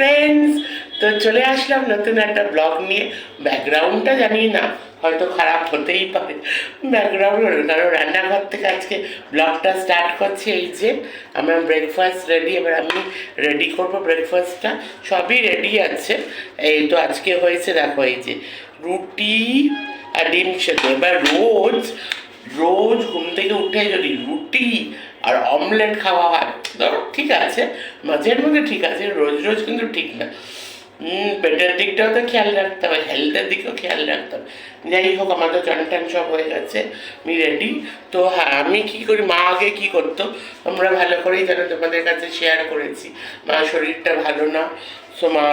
Friends তো চলে আসলাম নতুন একটা ব্লগ নিয়ে। ব্যাকগ্রাউন্ডটা জানি না, হয়তো খারাপ হতেই পারে। ব্যাকগ্রাউন্ড কারণ রান্নাঘর থেকে আজকে ব্লগটা স্টার্ট করছি এই যে, আমার ব্রেকফাস্ট রেডি এবার আমি রেডি করব ব্রেকফাস্টটা সবই রেডি আছে। এই তো আজকে হয়েছে, দেখো এই যে, রুটি আর ডিম সেদ্ধ। এবার রোজ রোজ ঘুম থেকে উঠে যদি রুটি আর অমলেট খাওয়া হয় ধরো ঠিক আছে মাঝের মধ্যে ঠিক আছে, রোজ রোজ কিন্তু ঠিক না। পেটের দিকটাও তো খেয়াল রাখতে হবে হেলথের দিকেও খেয়াল রাখতে হবে। যাই হোক, আমার তো চান টান সব হয়ে গেছে, আমি রেডি তো হ্যাঁ আমি কী করি, মা আগে কী করতো, আমরা ভালো করেই যেন তোমাদের কাছে শেয়ার করেছি। মা শরীরটা ভালো না সো মা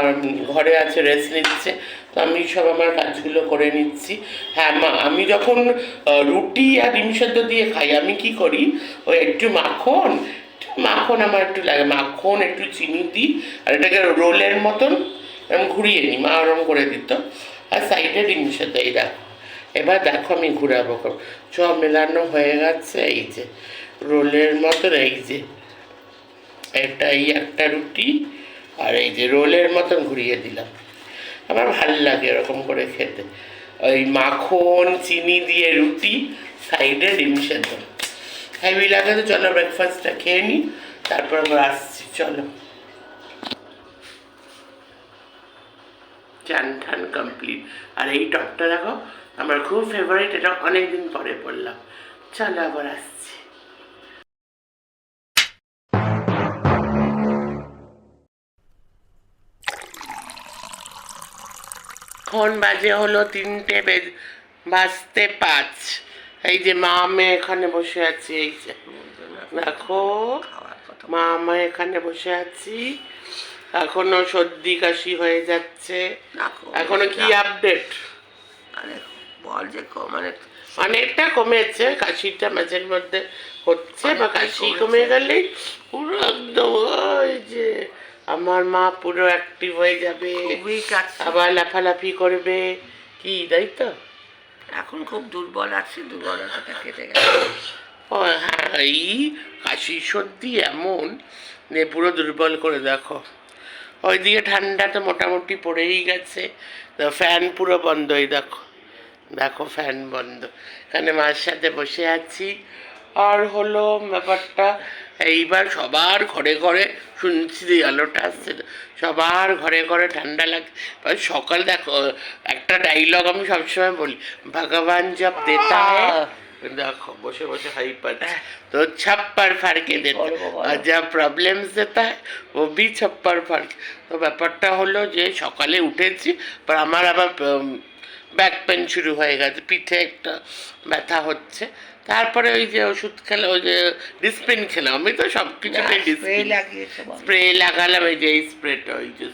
ঘরে আছে রেস্ট নিচ্ছে, তো আমি সব আমার কাজগুলো করে নিচ্ছি। হ্যাঁ মা, আমি যখন রুটি আর ডিম সেদ্ধ দিয়ে খাই, আমি কি করি, ওই একটু মাখন মাখন আমার একটু লাগে, মাখন একটু চিনি দিই, আর এটাকে রোলের মতন এরকম ঘুরিয়ে নিই, মা ওরম করে দিত। আর সাইডে ডিম সেদ্ধ, এই দেখো। এবার দেখো আমি ঘুরাবো চ, মেলানো হয়ে গেছে, এই যে রোলের মতন, এই যে এটা এই একটা রুটি, আর এই যে রোলের মতন ঘুরিয়ে দিলাম। আমার ভালো লাগে এরকম করে খেতে। ওই মাখন, চিনি দিয়ে রুটি, সাইডে ডিম সেদ্ধ। হেভি লাগে তো চলো ব্রেকফাস্টটা খেয়ে নিই তারপর আবার আসছি, চলো। চান ঠান কমপ্লিট আর এই টপটা দেখো, আমার খুব ফেভারিট এটা অনেক দিন পরে পড়লাম চলো আবার আসছি। এখন বাজে হলো তিনটে বেজ- বাজতে পাঁচ। এই যে মা মেয়ে এখানে বসে আছি এই যে। দেখো মা মা এখানে বসে আছি। এখনও সর্দি কাশি হয়ে যাচ্ছে। এখনও কি আপডেট মানে বল যে মানে অনেকটা কমেছে কাশিটা মাঝের মধ্যে হচ্ছে বা কাশি কমে গেলেই পুরো একদম ওই যে আমার মা পুরো অ্যাক্টিভ হয়ে যাবে। আবার লাফালাফি করবে। কি তাই তো? এখন খুব দুর্বল আছে, দুর্বলতাটা কেটে গেছে। কাশি সর্দি এমন যে পুরো দুর্বল করে দেখো। ওইদিকে ঠান্ডা তো মোটামুটি পড়েই গেছে ফ্যান পুরো বন্ধ এই দেখো। দেখো ফ্যান বন্ধ। এখানে মার সাথে বসে আছি। আর হলো ব্যাপারটা এইবার সবার ঘরে ঘরে শুনছি যে আলোটা আসছে তো, সবার ঘরে ঘরে ঠান্ডা লাগে এবার সকাল দেখো একটা ডাইলগ আমি সবসময় বলি ভগবান জব দেতা হ্যাঁ देखो बसे बसे हाई पर तो छप्पर फाड़ के देता है और जब प्रॉब्लम्स देता है वो भी छप्पर फाड़ के তো ব্যাপারটা হলো যে সকালে উঠেছি পর আমার আবার ব্যাক পেন শুরু হয়ে গেছে পিঠে একটা ব্যথা হচ্ছে তারপরে ওই যে ওষুধ খেলাম ওই যে ডিসপিন খেলাম আমি তো সব কিছুতে স্প্রে ডিসপিন লাগিয়েছে বল। স্প্রে লাগালাম এই যে এই স্প্রেটা ওই যে।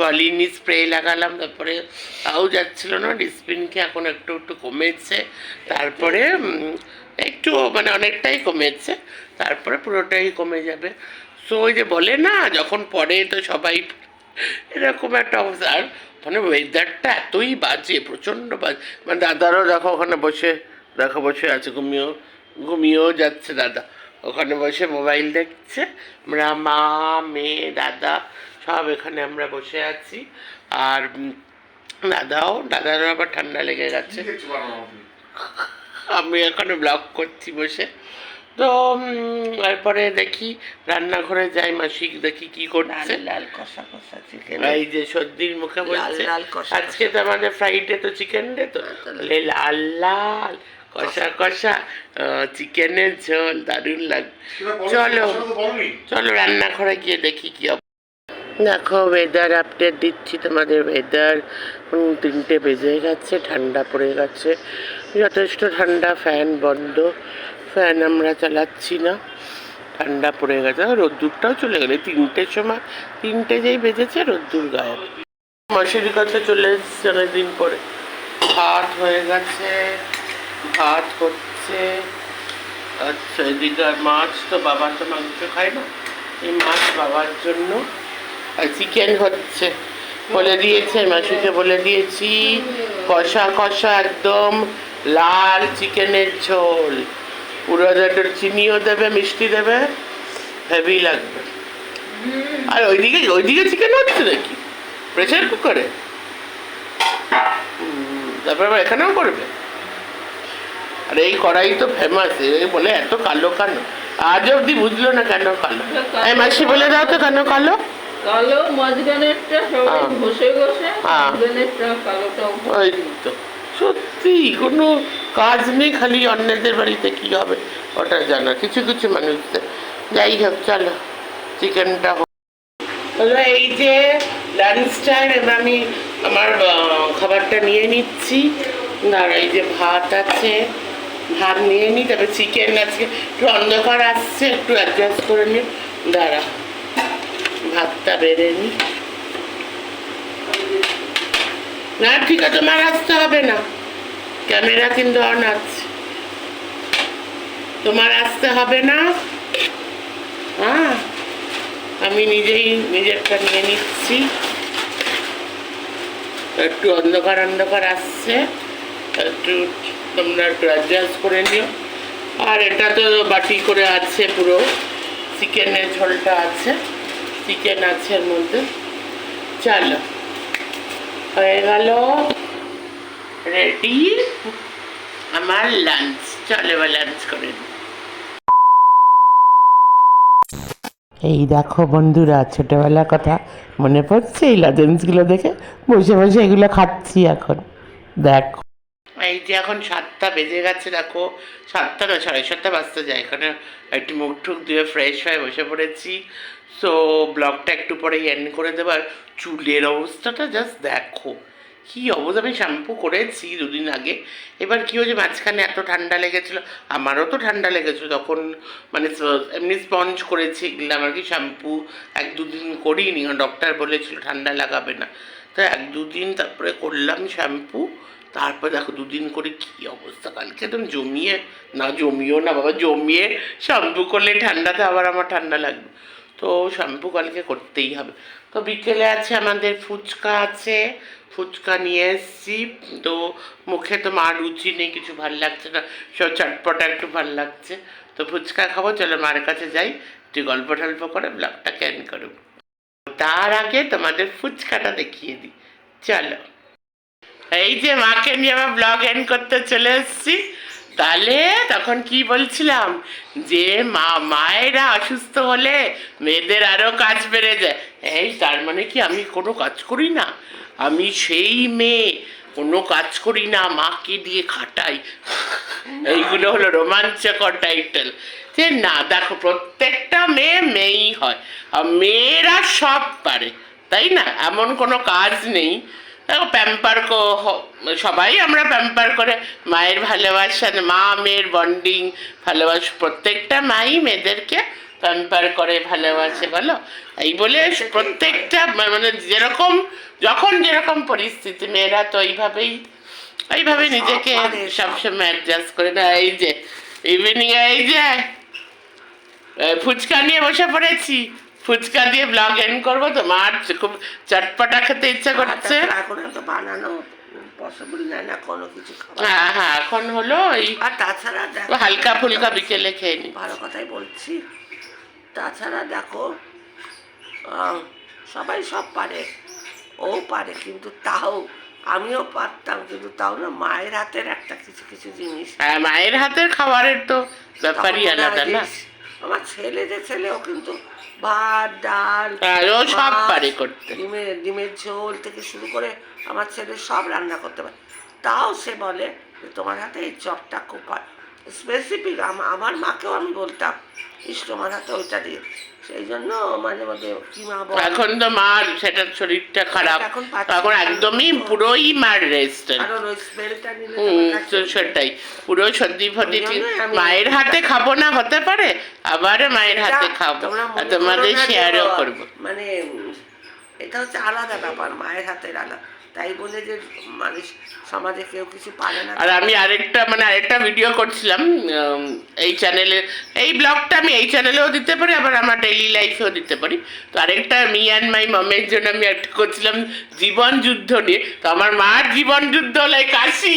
বলিনি। স্প্রে লাগালাম তারপরে তাও যাচ্ছিল না ডিসপিনকে এখন একটু একটু কমেছে। তারপরে একটু মানে অনেকটাই কমেছে তারপরে পুরোটাই কমে যাবে। সো ওই যে বলে না যখন পড়ে তো সবাই এরকম একটা অবস্থা। আর মানে ওয়েদারটা এতই বাজে প্রচণ্ড বাজে। মানে দাদারও দেখো ওখানে বসে দেখো বসে আছে ঘুমিয়েও ঘুমিয়েও যাচ্ছে দাদা। ওখানে বসে মোবাইল দেখছে আমরা মা মেয়ে দাদা সব এখানে আমরা বসে আছি। আর দাদাও দাদারও আবার ঠান্ডা লেগে গেছে। আমি এখানে ব্লগ করছি বসে। তো উম, এরপরে দেখি রান্নাঘরে যাই মাসিক দেখি কি করছে। লাল কষা কষা চিকেন এই যে সর্দির মুখে বলছে লাল কষা আজকে তো আমাদের ফ্রাইডে তো চিকেন ডে তো তাহলে- লাল লাল। কষা কষা চিকেনের ঝোল দারুণ লাগবে চলো। চলো রান্না রান্নাঘরে গিয়ে দেখি কি দেখো ওয়েদার আপডেট দিচ্ছি তোমাদের ওয়েদার তিনটে বেজে গেছে ঠান্ডা পড়ে গেছে। যথেষ্ট ঠান্ডা ফ্যান বন্ধ। ফ্যান আমরা চালাচ্ছি না। ঠান্ডা পড়ে গেছে। রোদ্দুরটাও চলে গেলে। তিনটের সময় তিনটে যেই বেজেছে রোদ্দুর গায়েব। মাসির কাছে চলে এসেছে অনেকদিন পরে। ভাত হয়ে গেছে। ভাত হচ্ছে আচ্ছা এদিকে মাছ তো বাবা তো মাংস খায় না। এই মাছ বাবার জন্য, আর চিকেন হচ্ছে। বলে দিয়েছে, মাসিকে বলে দিয়েছি, কষা কষা একদম লাল চিকেনের ঝোল। পুরো একটু চিনিও দেবে, মিষ্টি দেবে, হেভি লাগবে। আর ওইদিকে ওইদিকে চিকেন হচ্ছে নাকি? প্রেশার কুকারে তারপর আবার এখানেও করবে? আর এই কড়াই তো ফেমাস বলে এত কালো কালো আজ অব্দি বুঝলো না কেন কালো? এই মাসি বলে দাও তো কেন কালো? কালো মাঝখানেরটা সবাই হ্যাঁ। ঘষে ঘষে হ্যাঁ। মাঝখানেরটা কালোটা ওই তো সত্যি কোনো কাজ নেই খালি অন্যদের বাড়িতে কি হবে ওটা জানা। কিছু কিছু মানুষদের। যাই হোক চলো চিকেনটা এই যে লাঞ্চ টাইম আমি আমার খাবারটা নিয়ে নিচ্ছি। আর এই যে ভাত আছে ভাত নিয়ে নিই তবে চিকেন আছে একটু অন্ধকার আসছে, একটু অ্যাডজাস্ট করে নিই দাঁড়া, ভাতটা বেড়ে নিই না, ঠিক আছে, তোমার আসতে হবে না। ক্যামেরা কিন্তু অন আছে। তোমার আসতে হবে না? হ্যাঁ আমি নিজেই নিজেরটা নিয়ে নিচ্ছি। একটু অন্ধকার অন্ধকার আসছে। একটু তোমরা একটু অ্যাডজাস্ট করে নিও। আর এটা তো বাটি করে আছে পুরো। চিকেনের ঝোলটা আছে। চিকেন আছে এর মধ্যে। চলো। হয়ে গেল। রেডি আমার লাঞ্চ চলে এবার লাঞ্চ করে। এই দেখো বন্ধুরা, ছোটবেলার কথা মনে পড়ছে এই লজেন্সগুলো দেখে? বসে বসে এগুলো খাচ্ছি এখন। দেখো। এই যে এখন সাতটা বেজে গেছে, দেখো। সাতটা না সাড়ে সাতটা বাজতে যায়। এখানে একটু মুখ টুক দিয়ে ফ্রেশ হয়ে বসে পড়েছি। সো ব্লগটা একটু পরে এন্ড করে দেবো। আর চুলের অবস্থাটা জাস্ট দেখো। কি অবস্থা, আমি শ্যাম্পু করেছি দুদিন আগে। এবার কি হয়েছে, মাঝখানে এত ঠান্ডা লেগেছিল। আমারও তো ঠান্ডা লেগেছিল। তখন মানে এমনি স্পঞ্জ করেছি, এগুলো আমার কি শ্যাম্পু এক দুদিন করিনি। ডক্টর বলেছিল, ঠান্ডা লাগাবে না। তো এক দুদিন তারপরে করলাম শ্যাম্পু, তারপর দেখো দুদিন করে কি অবস্থা? কালকে একদম জমিয়ে, না জমিও না বাবা, জমিয়ে শ্যাম্পু করলে ঠান্ডাতে আবার আমার ঠান্ডা লাগবে। তো শ্যাম্পু কালকে করতেই হবে। তো বিকেলে আছে আমাদের ফুচকা আছে, ফুচকা নিয়ে এসেছি। তো মুখে তো মার রুচি নেই, কিছু ভালো লাগছে না সব চটপটা একটু ভালো লাগছে। তো ফুচকা খাব, চলো মার কাছে যাই একটু গল্প টল্প করে ব্লগটা ক্যান করব তার আগে তোমাদের ফুচকাটা দেখিয়ে দিই। চলো। এই যে মাকে নিয়ে আমার ব্লগ এন্ড করতে চলে এসেছি। তাহলে তখন কি বলছিলাম? যে মা, মায়েরা অসুস্থ হলে মেয়েদের আরও কাজ বেড়ে যায়। এই তার মানে কি আমি কোনো কাজ করি না? আমি সেই মেয়ে, কোনো কাজ করি না। মাকে দিয়ে খাটাই। এইগুলো হলো রোমাঞ্চকর টাইটেল যে না, দেখো, প্রত্যেকটা মেয়ে মেয়েই হয়। আর মেয়েরা সব পারে, তাই না? এমন কোনো কাজ নেই। দেখো প্যাম্পার সবাই আমরা প্যাম্পার করে। মায়ের ভালোবাসা মা মেয়ের বন্ডিং ভালোবাস, প্রত্যেকটা মাই মেয়েদেরকে প্যাম্পার করে, ভালোবাসে, বলো? এই বলে প্রত্যেকটা মানে যেরকম, যখন যেরকম পরিস্থিতি, মেয়েরা তো এইভাবেই এইভাবে নিজেকে সবসময় অ্যাডজাস্ট করে না এই যে ইভিনিং এই যে ফুচকা নিয়ে বসে পড়েছি। ফুচকা দিয়ে ব্লগ এন্ড করব তো মার খুব চটপটা খেতে ইচ্ছা করছে। এখন তো বানানো পসিবল না না কোনো কিছু হ্যাঁ হ্যাঁ এখন হলো এই আর তাছাড়া দেখো হালকা ফুলকা বিকেলে খেয়ে নি। ভালো কথাই বলছি। তাছাড়া দেখো সবাই সব পারে ও পারে কিন্তু তাও আমিও পারতাম কিন্তু তাও না মায়ের হাতের একটা কিছু কিছু জিনিস। হ্যাঁ মায়ের হাতের খাবারের তো ব্যাপারই আলাদা না? আমার ছেলে যে ছেলেও কিন্তু ভাত ডাল আর ও সব পারে করতে। ডিমের ডিমের ঝোল থেকে শুরু করে আমার ছেলে সব রান্না করতে পারে। তাও সে বলে যে তোমার হাতে এই চপটা খুব ভালো। স্পেসিফিক আমার মাকেও আমি বলতাম ইস তোমার হাতে ওইটা দিয়ে। সেই জন্য মাঝে মাঝে কিমা বল? এখন তো মার সেটা শরীরটা খারাপ। এখন। একদমই পুরোই মার রেস্ট সেটাই। পুরো সর্দি ফর্দি আমি- মায়ের হাতে খাব না হতে পারে? আবার মায়ের হাতে খাব। তোমাদের শেয়ারও করব। মানে এটা হচ্ছে আলাদা ব্যাপার মায়ের হাতের আলাদা। তাই বলে যে মানুষ সমাজে কেউ কিছু পারে না। আর আমি আরেকটা মানে আরেকটা ভিডিও করছিলাম এই চ্যানেলে এই ব্লগটা আমি এই চ্যানেলেও দিতে পারি আবার আমার ডেইলি লাইফেও দিতে পারি। তো আরেকটা মি অ্যান্ড মাই মামের জন্য আমি একটা করছিলাম জীবন যুদ্ধ নিয়ে। তো আমার মার জীবন যুদ্ধ হলো এই কাশি।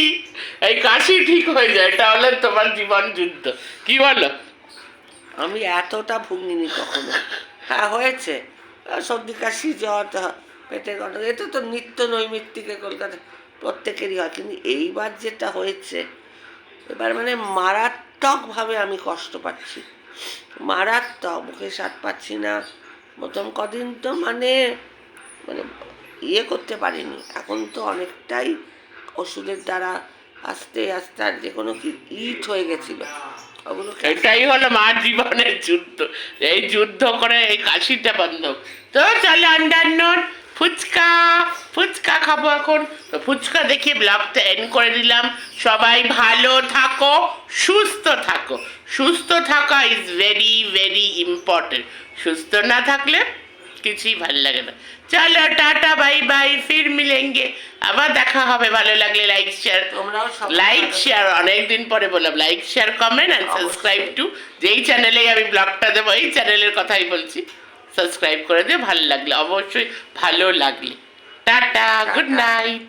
এই কাশি ঠিক হয়ে যায় এটা হলো তোমার জীবন যুদ্ধ। কি বলো? আমি এতটা ভুগিনি কখনো। হ্যাঁ হয়েছে। সর্দি কাশি, জ্বর পেটের গন্ডগোল, এটা তো নিত্য নৈমিত্তিকে কলকাতা প্রত্যেকেরই হয়। কিন্তু এইবার যেটা হয়েছে, এবার মানে মারাত্মকভাবে আমি কষ্ট পাচ্ছি। মারাত্মক, মুখে স্বাদ পাচ্ছি না। প্রথম কদিন তো মানে মানে ইয়ে করতে পারিনি। এখন তো অনেকটাই ওষুধের দ্বারা আস্তে আস্তে আর যে কোনো কি ইট হয়ে গেছিল। এটাই হলো মা জীবনের যুদ্ধ। এই যুদ্ধ করে এই কাশিটা বন্ধ। তো চলো আন্ডার নোট ফুচকা ফুচকা খাব এখন। তো ফুচকা দেখিয়ে ব্লগটা এন্ড করে দিলাম। সবাই ভালো থাকো, সুস্থ থাকো। সুস্থ থাকা ইজ ভেরি ভেরি ইম্পর্টেন্ট সুস্থ না থাকলে কিছুই ভালো লাগে না। চলো টাটা বাই বাই ফির মিলেঙ্গে। আবার দেখা হবে ভালো লাগলে লাইক শেয়ার তোমরাও লাইক শেয়ার অনেকদিন পরে বললাম like share comment and subscribe to যেই চ্যানেলেই আমি ব্লগটা দেবো এই চ্যানেলের কথাই বলছি। সাবস্ক্রাইব করে দিয়ে ভালো লাগলে অবশ্যই ভালো লাগলে। Tata good night